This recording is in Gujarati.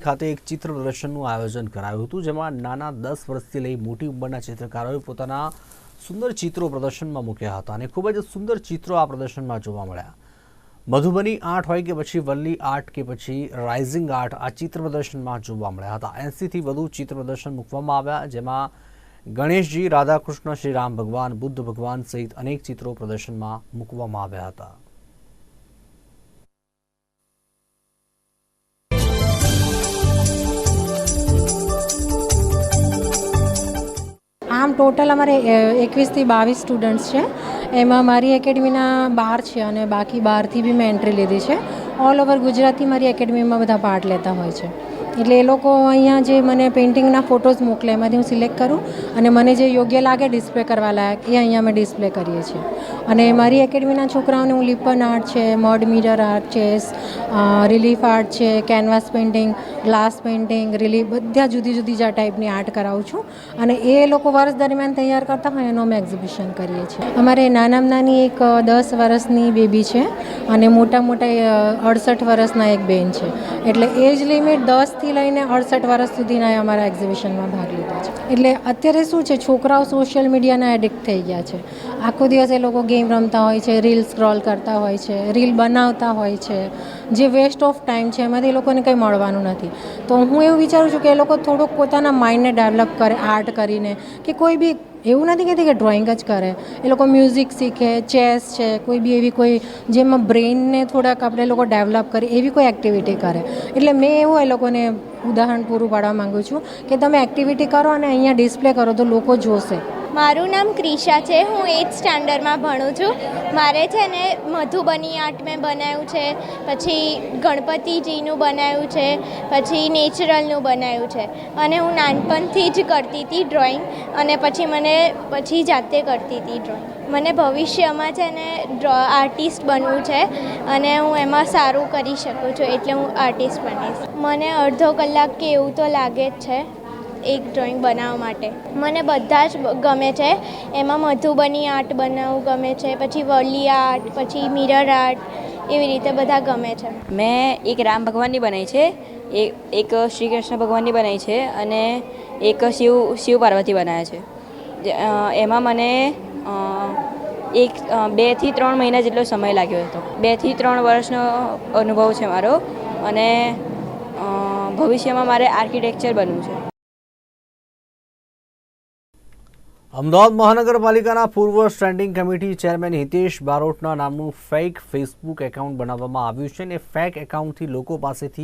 ખાતે એક ચિત્ર પ્રદર્શનનું આયોજન કરાયું હતું, જેમાં નાના દસ વર્ષથી લઈ મોટી ઉંમરના ચિત્રકારોએ પોતાના સુંદર ચિત્રો પ્રદર્શનમાં મૂક્યા હતા અને ખૂબ જ સુંદર ચિત્રો આ પ્રદર્શનમાં જોવા મળ્યા. મધુબની આર્ટ હોય કે પછી વલ્લી આર્ટ કે પછી રાઇઝિંગ આર્ટ આ ચિત્ર પ્રદર્શનમાં જોવા મળ્યા હતા. એંસીથી વધુ ચિત્ર પ્રદર્શન મૂકવામાં આવ્યા, જેમાં ગણેશજી, રાધાકૃષ્ણ શ્રી રામ ભગવાન, બુદ્ધ ભગવાન સહિત અનેક ચિત્રો પ્રદર્શનમાં મૂકવામાં આવ્યા હતા. આમ ટોટલ અમારે એકવીસથી બાવીસ સ્ટુડન્ટ્સ છે. એમાં મારી એકેડમીના બાર છે અને બાકી બારથી બી મેં એન્ટ્રી લીધી છે. ઓલ ઓવર ગુજરાતથી મારી એકેડમીમાં બધા પાર્ટ લેતા હોય છે. એટલે એ લોકો અહીંયા જે મને પેઇન્ટિંગના ફોટોઝ મોકલે, એમાંથી હું સિલેક્ટ કરું અને મને જે યોગ્ય લાગે ડિસ્પ્લે કરવા લાયક, એ અહીંયા અમે ડિસ્પ્લે કરીએ છીએ. અને મારી એકેડમીના છોકરાઓને હું લિપન આર્ટ છે મડ મિરર આર્ટ છે રિલીફ આર્ટ છે canvas painting glass painting relief બધા જુદી જુદી જ ટાઈપની આર્ટ કરાવું છું. અને એ લોકો વર્ષ દરમિયાન તૈયાર કરતા હોય એનું અમે એક્ઝિબિશન કરીએ છીએ. અમારે નાનામાં નાની એક દસ વર્ષની બેબી છે અને મોટા મોટા અડસઠ વર્ષના એક બેન છે. એટલે એજ લિમિટ દસથી લઈને અડસઠ વર્ષ સુધીના અમારા એક્ઝિબિશનમાં ભાગ લીધો છે. એટલે અત્યારે શું છે, છોકરાઓ સોશિયલ મીડિયાના એડિક્ટ થઈ ગયા છે. આખો દિવસ એ લોકો ગેમ રમતા હોય છે રીલ સ્ક્રોલ કરતા હોય છે રીલ બનાવતા હોય છે. જે વેસ્ટ ઓફ ટાઈમ છે, એમાંથી એ લોકોને કંઈ મળવાનું નથી. તો હું એવું વિચારું છું કે એ લોકો થોડુંક પોતાના માઇન્ડને ડેવલપ કરે આર્ટ કરીને, કે કોઈ બી એવું નથી કહેતી કે ડ્રોઈંગ જ કરે. એ લોકો મ્યુઝિક શીખે ચેસ છે, કોઈ બી એવી કોઈ જેમાં બ્રેઇનને થોડાક આપણે લોકો ડેવલપ કરીએ એવી કોઈ એક્ટિવિટી કરે. એટલે મેં એવું એ લોકોને ઉદાહરણ પૂરું પાડવા માગું છું કે તમે એક્ટિવિટી કરો અને અહીંયા ડિસ્પ્લે કરો તો લોકો જોશે. મારું નામ ક્રિશા છે, હું એઇથ સ્ટાન્ડર્ડમાં ભણું છું. મારે છે ને મધુબની આર્ટ મેં બનાવ્યું છે, પછી ગણપતિજીનું બનાવ્યું છે, પછી નેચરલનું બનાવ્યું છે. અને હું નાનપણથી જ કરતી હતી ડ્રોઈંગ, અને પછી મને, પછી જાતે કરતી હતી ડ્રોઈંગ. મને ભવિષ્યમાં છે ને ડ્રો, આર્ટિસ્ટ બનવું છે, અને હું એમાં સારું કરી શકું છું, એટલે હું આર્ટિસ્ટ બનીશ. મને અડધો કલાક કે એવું તો લાગે જ છે. એક ડ્રોઈંગ બનાવવા માટે. મને બધા જ ગમે છે. એમાં મધુબની આર્ટ બનાવવું ગમે છે, પછી વલી આર્ટ, પછી મિરર આર્ટ, એવી રીતે બધા ગમે છે. મેં એક રામ ભગવાનની બનાવી છે. એક શ્રી કૃષ્ણ ભગવાનની બનાવી છે અને એક શિવ શિવ પાર્વતી બનાવ્યા છે. એમાં મને એક બેથી ત્રણ મહિના જેટલો સમય લાગ્યો હતો. બેથી ત્રણ વર્ષનો અનુભવ છે મારો અને ભવિષ્યમાં મારે આર્કિટેક્ચર બનવું છે. અમદાવાદ મહાનગરપાલિકાના પૂર્વ સ્ટેન્ડિંગ કમિટી ચેરમેન હિતેશ બારોટના નામનું ફેક ફેસબુક એકાઉન્ટ બનાવવામાં આવ્યું છે અને ફેક એકાઉન્ટથી લોકો પાસેથી